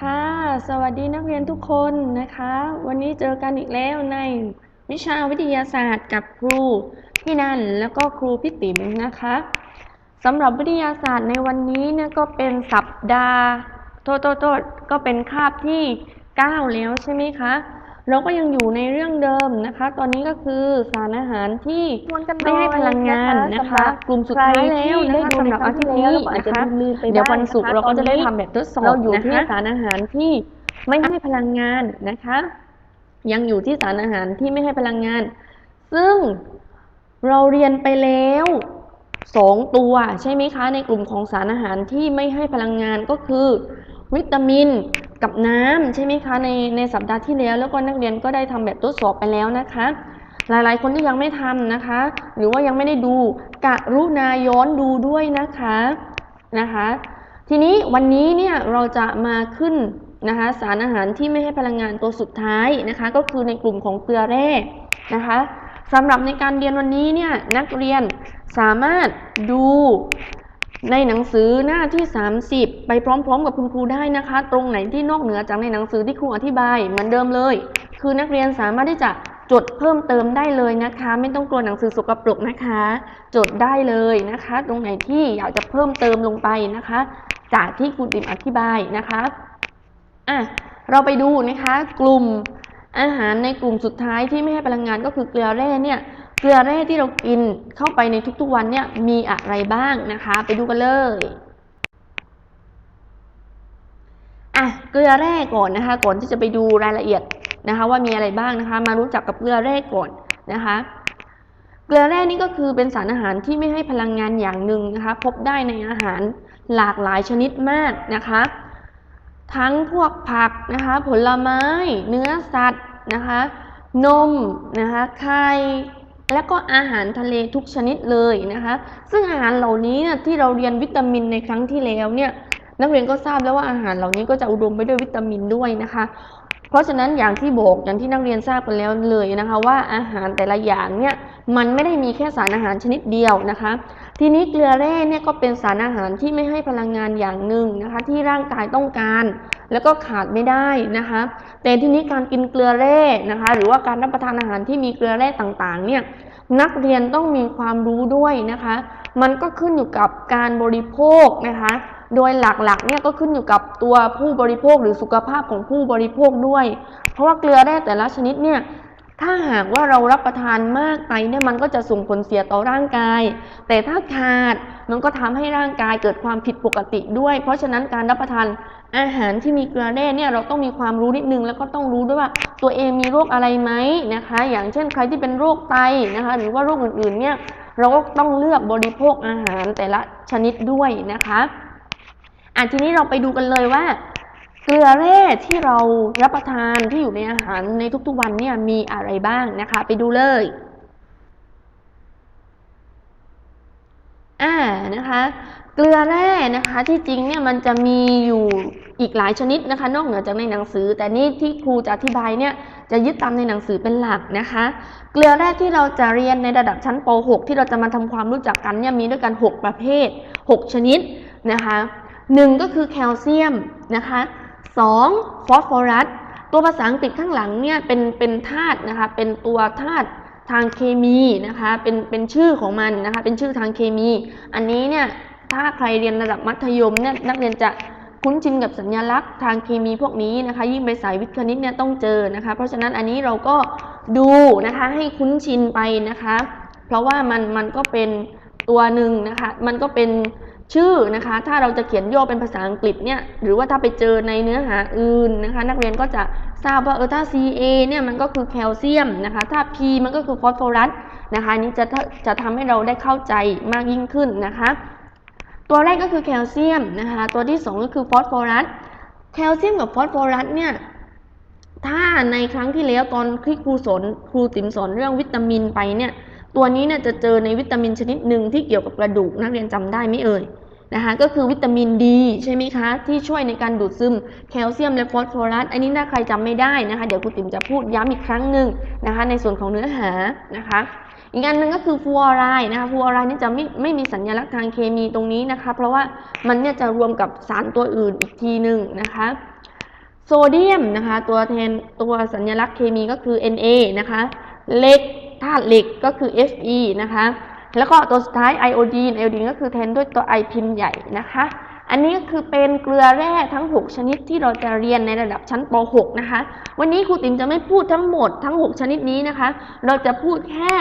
ค่ะ สวัสดีนักเรียนทุกคนนะคะ วันนี้เจอกันอีกแล้วในวิชาวิทยาศาสตร์กับครูพี่นันแล้วก็ครูพี่ติ๋มนะคะสำหรับวิทยาศาสตร์ในวันนี้เนี่ยก็เป็นสัปดาห์โทษโทษโทษก็เป็นคาบที่ 9 แล้วใช่ไหมคะ เราก็ยังอยู่ในเรื่องเดิมนะคะ ตอนนี้ก็คือสารอาหารที่ทวนกันหน่ไม่อยให้พลังงานนะนะคะคะ กลุ่มสุดท้ายแล้วนะคะสำหรับอาทิตย์นี้ใครที่ได้ดูในครั้งที่แล้วแล้วก็อาจจะนะคะลืมๆไปเดี๋ยวบ้างวันศุกร์นะคะเราก็จะได้ตอนนี้ทำแบบทดสอบเราอยู่นะที่คะสารอาหารที่ไม่ให้พลังงานนะคะ ยังอยู่ที่สารอาหารที่ไม่ให้พลังงาน ซึ่งเราเรียนไปแล้วสองตัวใช่ไหมคะ ในกลุ่มของสารอาหารที่ไม่ให้พลังงานก็คือ วิตามิน กับน้ำใช่ไหมคะในในสัปดาห์ที่แล้ว แล้วก็นักเรียนก็ได้ทำแบบทดสอบไปแล้วนะคะ หลายๆ คนที่ยังไม่ทำนะคะ หรือว่ายังไม่ได้ดูกรุณาย้อนดูด้วยนะคะนะคะ ทีนี้วันนี้เนี่ยเราจะมาขึ้นนะคะสารอาหารที่ไม่ให้พลังงานตัวสุดท้ายนะคะ ก็คือในกลุ่มของเกลือแร่นะคะสำหรับในการเรียนวันนี้เนี่ยนักเรียนสามารถดู ในหนังสือหน้าที่ 30 ไปพร้อมๆ กับคุณครูได้นะคะ ตรงไหนที่นอกเหนือจากในหนังสือที่ครูอธิบายเหมือนเดิมเลย คือนักเรียนสามารถที่จะจดเพิ่มเติมได้เลยนะคะ ไม่ต้องกลัวหนังสือสกปรกนะคะ จดได้เลยนะคะ ตรงไหนที่อยากจะเพิ่มเติมลงไปนะคะ จากที่ครูติมอธิบายนะคะอะเราไปดูนะคะ กลุ่มอาหารในกลุ่มสุดท้ายที่ไม่ให้พลังงานก็คือเกลือแร่เนี่ย เกลือแร่ที่เรากินเข้าไปในทุกๆวันเนี่ยมีอะไรบ้างนะคะ ไปดูกันเลยอะเกลือแร่ก่อนนะคะ ก่อนที่จะไปดูรายละเอียดนะคะ ว่ามีอะไรบ้างนะคะ มารู้จักกับเกลือแร่ก่อนนะคะ เกลือแร่นี่ก็คือเป็นสารอาหารที่ไม่ให้พลังงานอย่างหนึ่งนะคะ พบได้ในอาหารหลากหลายชนิดมากนะคะ ทั้งพวกผักนะคะ ผลไม้ เนื้อสัตว์นะคะ นมนะคะไข่ และก็อาหารทะเลทุกชนิดเลยนะคะ ซึ่งอาหารเหล่านี้เนี่ยที่เราเรียนวิตามินในครั้งที่แล้วเนี่ยนักเรียนก็ทราบแล้วว่าอาหารเหล่านี้ก็จะอุดมไปด้วยวิตามินด้วยนะคะ เพราะฉะนั้นอย่างที่บอกอย่างที่นักเรียนทราบกันแล้วเลยนะคะ ว่าอาหารแต่ละอย่างเนี่ยมันไม่ได้มีแค่สารอาหารชนิดเดียวนะคะ ทีนี้เกลือแร่เนี่ยก็เป็นสารอาหารที่ไม่ให้พลังงานอย่างหนึ่งนะคะที่ร่างกายต้องการแล้วก็ขาดไม่ได้นะคะแต่ทีนี้การกินเกลือแร่นะคะหรือว่าการรับประทานอาหารที่มีเกลือแร่ต่างๆเนี่ยนักเรียนต้องมีความรู้ด้วยนะคะ มันก็ขึ้นอยู่กับการบริโภคนะคะ โดยหลักๆเนี่ยก็ขึ้นอยู่กับตัวผู้บริโภคหรือสุขภาพของผู้บริโภคด้วย เพราะว่าเกลือแร่แต่ละชนิดเนี่ย ถ้าหากว่าเรารับประทานมากไปเนี่ยมันก็จะส่งผลเสียต่อร่างกาย แต่ถ้าขาดมันก็ทำให้ร่างกายเกิดความผิดปกติด้วย เพราะฉะนั้นการรับประทานอาหารที่มีเกลือแร่เนี่ยเราต้องมีความรู้นิดนึงแล้วก็ต้องรู้ด้วยว่าตัวเองมีโรคอะไรไหมนะคะ อย่างเช่นใครที่เป็นโรคไตนะคะ หรือว่าโรคอื่นๆเนี่ยเราก็ต้องเลือกบริโภคอาหารแต่ละชนิดด้วยนะคะอะทีนี้เราไปดูกันเลยว่า เกลือแร่ที่เรารับประทานที่อยู่ในอาหารในทุกๆวันเนี่ยมีอะไรบ้างนะคะ ไปดูเลยอ่านะคะเกลือแร่นะคะที่จริงเนี่ยมันจะมีอยู่อีกหลายชนิดนะคะ นอกเหนือจากในหนังสือ แต่นี่ที่ครูจะอธิบายเนี่ยจะยึดตามในหนังสือเป็นหลักนะคะ เกลือแร่ที่เราจะเรียนในระดับชั้นป .6 ที่เราจะมาทำความรู้จักกันเนี่ยมีด้วยกัน 6 ประเภท 6 ชนิดนะคะหนึ่งก็คือแคลเซียมนะคะ 2. ฟอสฟอรัสตัวภาษาอังกฤษข้างหลังเนี่ยเป็นเป็นธาตุนะคะเป็นตัวธาตุทางเคมีนะคะเป็นเป็นชื่อของมันนะคะเป็นชื่อทางเคมี อันนี้เนี่ยถ้าใครเรียนระดับมัธยมเนี่ยนักเรียนจะคุ้นชินกับสัญลักษณ์ทางเคมีพวกนี้นะคะ ยิ่งไปสายวิทย์คณิตเนี่ยต้องเจอนะคะ เพราะฉะนั้นอันนี้เราก็ดูนะคะให้คุ้นชินไปนะคะ เพราะว่ามันมันก็เป็นตัวหนึ่งนะคะ มันก็เป็น ชื่อนะคะ ถ้าเราจะเขียนย่อเป็นภาษาอังกฤษเนี่ยหรือว่าถ้าไปเจอในเนื้อหาอื่นนะคะ นักเรียนก็จะทราบว่าเออถ้า Ca เนี่ยมันก็คือแคลเซียมนะคะ ถ้า P มันก็คือฟอสฟอรัสนะคะนี้จะจะทำให้เราได้เข้าใจมากยิ่งขึ้นนะคะ ตัวแรกก็คือแคลเซียมนะคะ ตัวที่สองก็คือฟอสฟอรัสแคลเซียมกับฟอสฟอรัสเนี่ยถ้าในครั้งที่แล้วตอนที่ครูสอนครูติ๋มสอนเรื่องวิตามินไปเนี่ย ตัวนี้เนี่ยจะเจอในวิตามินชนิดหนึ่งที่เกี่ยวกับกระดูกนักเรียนจำได้ไหมเอ่ยนะคะก็คือวิตามินดีใช่ไหมคะ ที่ช่วยในการดูดซึมแคลเซียมและฟอสฟอรัส อันนี้ถ้าใครจำไม่ได้นะคะ เดี๋ยวครูติ๋มจะพูดย้ำอีกครั้งหนึ่งนะคะ ในส่วนของเนื้อหานะคะ อีกอันหนึ่งก็คือฟูออไรด์นะคะฟูออไรด์นี่จะไม่ไม่มีสัญลักษณ์ทางเคมีตรงนี้นะคะ เพราะว่ามันเนี่ยจะรวมกับสารตัวอื่นอีกทีหนึ่งนะคะโซเดียมนะคะ ตัวแทนตัวสัญลักษณ์เคมีก็คือ Na นะคะเหล็ก ธาตุเหล็กก็คือ Fe นะคะ แล้วก็ตัวสุดท้ายไอโอดีนไอโอดีนก็คือแทนด้วยตัวไอพิมพ์ใหญ่นะคะ อันนี้ก็คือเป็นเกลือแร่ทั้ง 6 ชนิดที่เราจะเรียนในระดับชั้นป .6 นะคะ วันนี้ครูติ๋มจะไม่พูดทั้งหมดทั้ง 6 ชนิดนี้นะคะ เราจะพูดแค่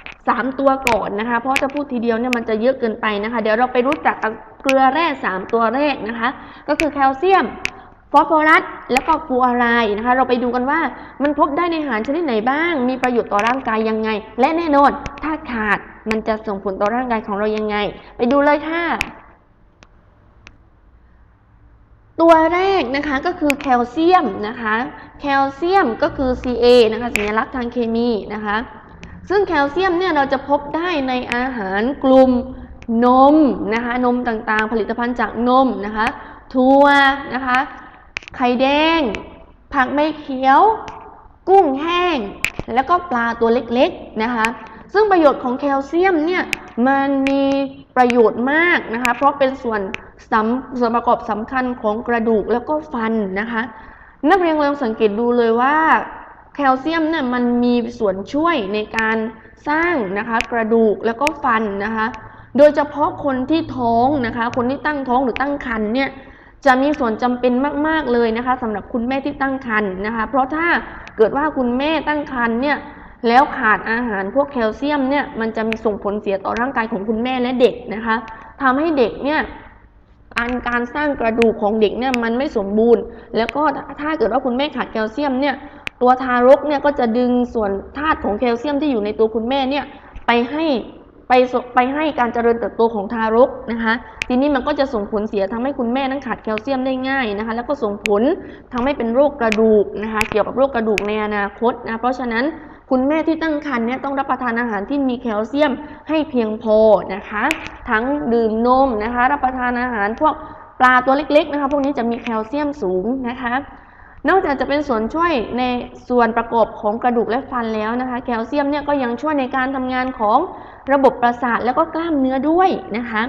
3ตัวก่อนนะคะ เพราะจะพูดทีเดียวเนี่ยมันจะเยอะเกินไปนะคะ เดี๋ยวเราไปรู้จักเกลือแร่3ตัวแรกนะคะ ก็คือแคลเซียม ฟอสฟอรัสแล้วก็ฟูออไรด์นะคะ เราไปดูกันว่ามันพบได้ในอาหารชนิดไหนบ้าง มีประโยชน์ต่อร่างกายยังไง และแน่นอนถ้าขาดมันจะส่งผลต่อร่างกายของเรายังไง ไปดูเลยค่ะ ตัวแรกนะคะก็คือแคลเซียมนะคะ แคลเซียมก็คือ Ca นะคะสัญลักษณ์ทางเคมีนะคะ ซึ่งแคลเซียมเนี่ยเราจะพบได้ในอาหารกลุ่มนมนะคะ นมต่างๆ ผลิตภัณฑ์จากนมนะคะ ถั่วนะคะ ไข่แดง ผักใบเขียว กุ้งแห้ง แล้วก็ปลาตัวเล็กๆนะคะ ซึ่งประโยชน์ของแคลเซียมเนี่ยมันมีประโยชน์มากนะคะ เพราะเป็นส่วนสำส่วนประกอบสำคัญของกระดูกแล้วก็ฟันนะคะ นักเรียนลองสังเกตดูเลยว่าแคลเซียมเนี่ยมันมีส่วนช่วยในการสร้างนะคะกระดูกแล้วก็ฟันนะคะ โดยเฉพาะคนที่ท้องนะคะ คนที่ตั้งท้องหรือตั้งครรภ์เนี่ย จะมีส่วนจำเป็นมาก ๆ เลยนะคะสำหรับคุณแม่ที่ตั้งครรภ์นะคะ เพราะถ้าเกิดว่าคุณแม่ตั้งครรภ์เนี่ยแล้วขาดอาหารพวกแคลเซียมเนี่ยมันจะมีส่งผลเสียต่อร่างกายของคุณแม่และเด็กนะคะทำให้เด็กเนี่ยการการสร้างกระดูกของเด็กเนี่ยมันไม่สมบูรณ์ แล้วก็ถ้าเกิดว่าคุณแม่ขาดแคลเซียมเนี่ยตัวทารกเนี่ยก็จะดึงส่วนธาตุของแคลเซียมที่อยู่ในตัวคุณแม่เนี่ยไปให้ ไปไปให้การเจริญเติบโตของทารกนะคะ ทีนี้มันก็จะส่งผลเสียทำให้คุณแม่นั้นขาดแคลเซียมได้ง่ายนะคะ แล้วก็ส่งผลทำให้เป็นโรคกระดูกนะคะ เกี่ยวกับโรคกระดูกในอนาคตนะเพราะฉะนั้นคุณแม่ที่ตั้งครรภ์เนี่ยต้องรับประทานอาหารที่มีแคลเซียมให้เพียงพอนะคะ ทั้งดื่มนมนะคะ รับประทานอาหารพวกปลาตัวเล็กๆนะคะพวกนี้จะมีแคลเซียมสูงนะคะ นอกจากจะเป็นส่วนช่วยในส่วนประกอบของกระดูกและฟันแล้วนะคะ แคลเซียมเนี่ยก็ยังช่วยในการทำงานของ ระบบประสาทแล้วก็กล้ามเนื้อด้วยนะคะ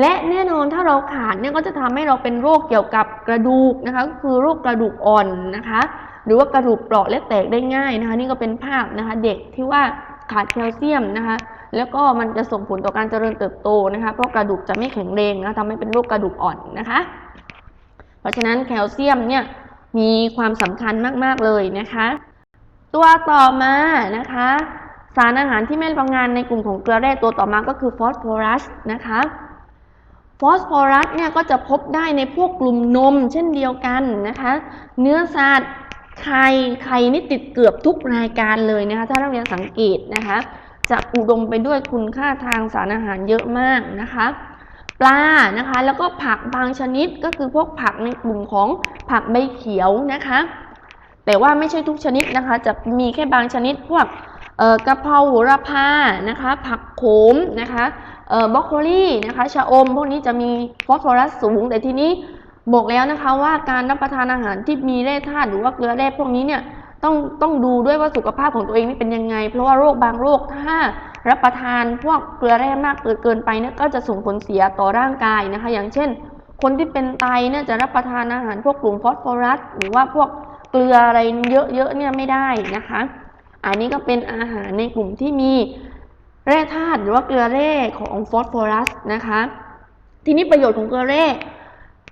และแน่นอนถ้าเราขาดเนี่ยก็จะทำให้เราเป็นโรคเกี่ยวกับกระดูกนะคะก็คือโรคกระดูกอ่อนนะคะ หรือว่ากระดูกเปราะและแตกได้ง่ายนะคะ นี่ก็เป็นภาพนะคะเด็กที่ว่าขาดแคลเซียมนะคะ แล้วก็มันจะส่งผลต่อการเจริญเติบโตนะคะ เพราะกระดูกจะไม่แข็งแรงนะทำให้เป็นโรคกระดูกอ่อนนะคะ เพราะฉะนั้นแคลเซียมเนี่ยมีความสำคัญมาก ๆ เลยนะคะ ตัวต่อมานะคะ สารอาหารที่ไม่ทำงานในกลุ่มของเกลือแร่ตัวต่อมาก็คือฟอสฟอรัสนะคะฟอสฟอรัสเนี่ยก็จะพบได้ในพวกกลุ่มนมเช่นเดียวกันนะคะ เนื้อสัตว์ไข่ไข่นี่ติดเกือบทุกรายการเลยนะคะ ถ้านักเรียนสังเกตนะคะ จะอุดมไปด้วยคุณค่าทางสารอาหารเยอะมากนะคะ ปลานะคะ แล้วก็ผักบางชนิดก็คือพวกผักในกลุ่มของผักใบเขียวนะคะ แต่ว่าไม่ใช่ทุกชนิดนะคะ จะมีแค่บางชนิดพวก กะเพราโหระพานะคะ ผักโขมนะคะเอ่อบรอกโคลีนะคะชะอม พวกนี้จะมีฟอสฟอรัสสูง แต่ทีนี้บอกแล้วนะคะว่าการรับประทานอาหารที่มีแร่ธาตุหรือว่าเกลือแร่พวกนี้เนี่ยต้องต้องดูด้วยว่าสุขภาพของตัวเองนี่เป็นยังไง เพราะว่าโรคบางโรคถ้ารับประทานพวกเกลือแร่มากเกินไปเนี่ยก็จะส่งผลเสียต่อร่างกายนะคะ อย่างเช่น คนที่เป็นไตเนี่ยจะรับประทานอาหารพวกกลุ่มฟอสฟอรัส หรือว่าพวกเกลืออะไรเยอะๆเนี่ยไม่ได้นะคะ อันนี้ก็เป็นอาหารในกลุ่มที่มีแร่ธาตุหรือว่าเกลือแร่ของฟอสฟอรัสนะคะ ทีนี้ประโยชน์ของเกลือแร่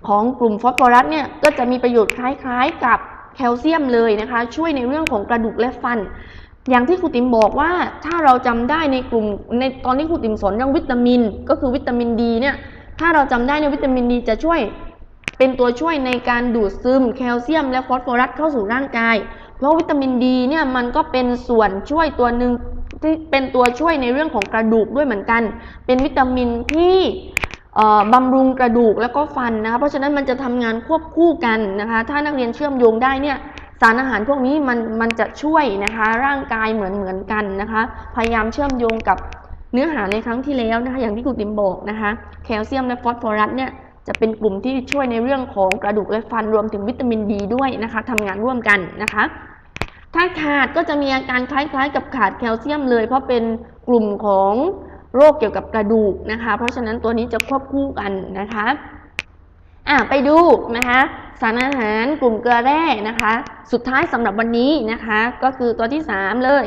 ของกลุ่มฟอสฟอรัสเนี่ยก็จะมีประโยชน์คล้ายๆกับแคลเซียมเลยนะคะ ช่วยในเรื่องของกระดูกและฟัน อย่างที่ครูติ๋มบอกว่าถ้าเราจำได้ในกลุ่มในตอนที่ครูติ๋มสอนเรื่องวิตามิน ก็คือวิตามินดีเนี่ยถ้าเราจำได้ในวิตามินดีจะช่วยเป็นตัวช่วยในการดูดซึมแคลเซียมและฟอสฟอรัสเข้าสู่ร่างกาย เพราะวิตามินดีเนี่ยมันก็เป็นส่วนช่วยตัวหนึ่งที่เป็นตัวช่วยในเรื่องของกระดูกด้วยเหมือนกัน เป็นวิตามินที่บำรุงกระดูกแล้วก็ฟันนะคะ เพราะฉะนั้นมันจะทำงานควบคู่กันนะคะ ถ้านักเรียนเชื่อมโยงได้เนี่ยสารอาหารพวกนี้มันมันจะช่วยนะคะ ร่างกายเหมือนเหมือนกันนะคะ พยายามเชื่อมโยงกับเนื้อหาในครั้งที่แล้วนะคะ อย่างที่ครูติมบอกนะคะ แคลเซียมและฟอสฟอรัสเนี่ยจะเป็นกลุ่มที่ช่วยในเรื่องของกระดูกและฟันรวมถึงวิตามินดีด้วยนะคะทำงานร่วมกันนะคะ ถ้าขาดก็จะมีอาการคล้ายๆ กับขาดแคลเซียมเลย เพราะเป็นกลุ่มของโรคเกี่ยวกับกระดูกนะคะ เพราะฉะนั้นตัวนี้จะควบคู่กันนะคะอะไปดูนะคะสารอาหารกลุ่มเกลือแร่นะคะ สุดท้ายสำหรับวันนี้นะคะ ก็คือตัวที่ 3 เลย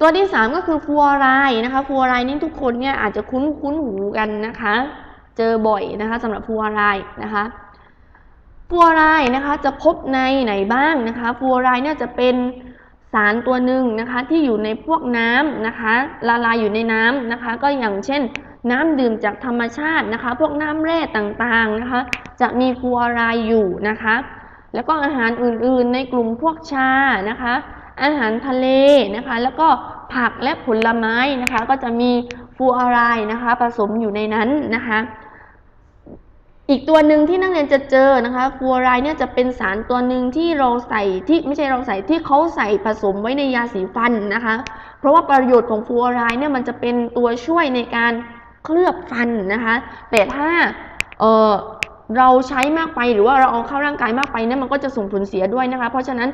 ตัวที่ 3 ก็คือฟลูออไรด์นะคะฟลูออไรด์นี่ทุกคนเนี่ยอาจจะคุ้นคุ้นหูกันนะคะ เจอบ่อยนะคะสำหรับฟลูออไรด์นะคะ ฟลูออไรด์นะคะจะพบในไหนบ้างนะคะฟลูออไรด์เนี่ยจะเป็นสารตัวหนึ่งนะคะที่อยู่ในพวกน้ำนะคะละลายอยู่ในน้ำนะคะ ก็อย่างเช่น น้ำดื่มจากธรรมชาตินะคะ พวกน้ำแร่ต่างๆนะคะ จะมีฟลูออไรด์อยู่นะคะ แล้วก็อาหารอื่นๆ ในกลุ่มพวกชานะคะ อาหารทะเลนะคะ แล้วก็ผักและผลไม้นะคะ ก็จะมีฟลูออไรด์นะคะ ผสมอยู่ในนั้นนะคะ อีกตัวหนึ่งที่นักเรียนจะเจอนะคะฟลูออไรด์เนี่ยจะเป็นสารตัวหนึ่งที่เราใส่ที่ไม่ใช่เราใส่ที่เขาใส่ผสมไว้ในยาสีฟันนะคะ เพราะว่าประโยชน์ของฟลูออไรด์เนี่ยมันจะเป็นตัวช่วยในการเคลือบฟันนะคะ แต่ถ้าเออเราใช้มากไปหรือว่าเราเอาเข้าร่างกายมากไปเนี่ยมันก็จะส่งผลเสียด้วยนะคะ เพราะฉะนั้น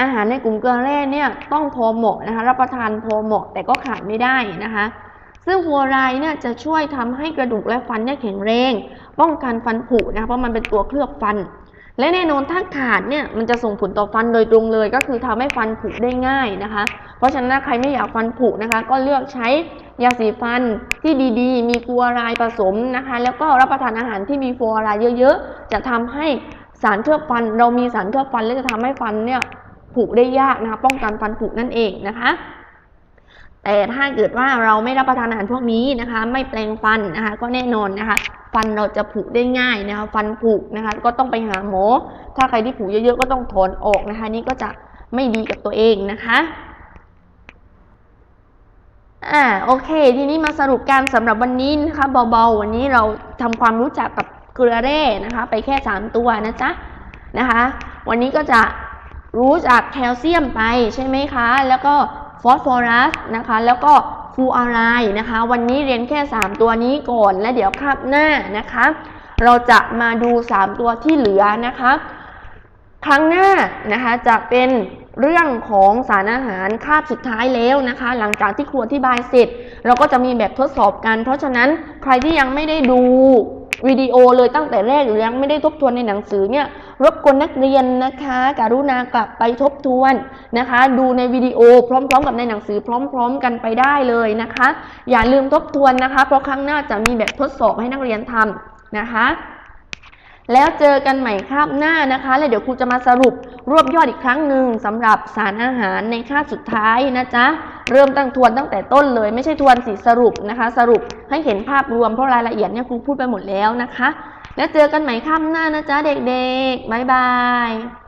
อาหารในกลุ่มเกลือแร่เนี่ยต้องพอเหมาะนะคะ รับประทานพอเหมาะแต่ก็ขาดไม่ได้นะคะ ซึ่งฟลูออไรเนี่ยจะช่วยทำให้กระดูกและฟันเนี่ยแข็งแรง ป้องกันฟันผุนะคะเพราะมันเป็นตัวเคลือบฟัน และแน่นอนถ้าขาดเนี่ยมันจะส่งผลต่อฟันโดยตรงเลย ก็คือทำให้ฟันผุได้ง่ายนะคะ เพราะฉะนั้นใครไม่อยากฟันผุนะคะ ก็เลือกใช้ยาสีฟันที่ดีๆ มีฟลูออไรด์ผสมนะคะ แล้วก็รับประทานอาหารที่มีฟลูออไรด์เยอะๆ จะทำให้สารเคลือบฟัน เรามีสารเคลือบฟันและจะทำให้ฟันเนี่ยผุได้ยากนะคะ ป้องกันฟันผุนั่นเองนะคะ แต่ถ้าเกิดว่าเราไม่รับประทานอาหารพวกนี้นะคะ ไม่แปลงฟันนะคะ ก็แน่นอนนะคะ ฟันเราจะผุได้ง่ายนะคะ ฟันผุนะคะ ก็ต้องไปหาหมอ ถ้าใครที่ผุเยอะๆ ก็ต้องถอนออกนะคะ นี่ก็จะไม่ดีกับตัวเองนะคะอ่าโอเค ทีนี้มาสรุปการสำหรับวันนี้นะคะเบาๆวันนี้เราทำความรู้จักกับเกลือแร่นะคะ ไปแค่ 3 ตัวนะจ๊ะนะคะ วันนี้ก็จะรู้จักแคลเซียมไปใช่ไหมคะ แล้วก็ ฟอสฟอรัสนะคะแล้วก็ฟูออไรด์นะคะ วันนี้เรียนแค่ 3 ตัวนี้ก่อน และเดี๋ยวคาบหน้านะคะ เราจะมาดู 3 ตัวที่เหลือนะคะ ครั้งหน้านะคะจะเป็นเรื่องของสารอาหารคาบสุดท้ายแล้วนะคะ หลังจากที่ครูอธิบายเสร็จ เราก็จะมีแบบทดสอบกัน เพราะฉะนั้นใครที่ยังไม่ได้ดู วิดีโอเลยตั้งแต่แรกหรือยังไม่ได้ทบทวนในหนังสือเนี่ยรบกวนนักเรียนนะคะการุณากลับไปทบทวนนะคะ ดูในวิดีโอพร้อมๆ กับในหนังสือพร้อม ๆ กันไปได้เลยนะคะ อย่าลืมทบทวนนะคะ เพราะครั้งหน้าจะมีแบบทดสอบให้นักเรียนทำนะคะ แล้วเจอกันใหม่คาบหน้านะคะ แล้วเดี๋ยวครูจะมาสรุปรวบยอดอีกครั้งหนึ่งสำหรับสารอาหารในคาบสุดท้ายนะจ๊ะ เริ่มตั้งทวนตั้งแต่ต้นเลย ไม่ใช่ทวนสิสรุปนะคะ สรุปให้เห็นภาพรวมเพราะรายละเอียดเนี่ยครูพูดไปหมดแล้วนะคะ แล้วเจอกันใหม่คาบหน้านะจ๊ะเด็กๆบ๊ายบาย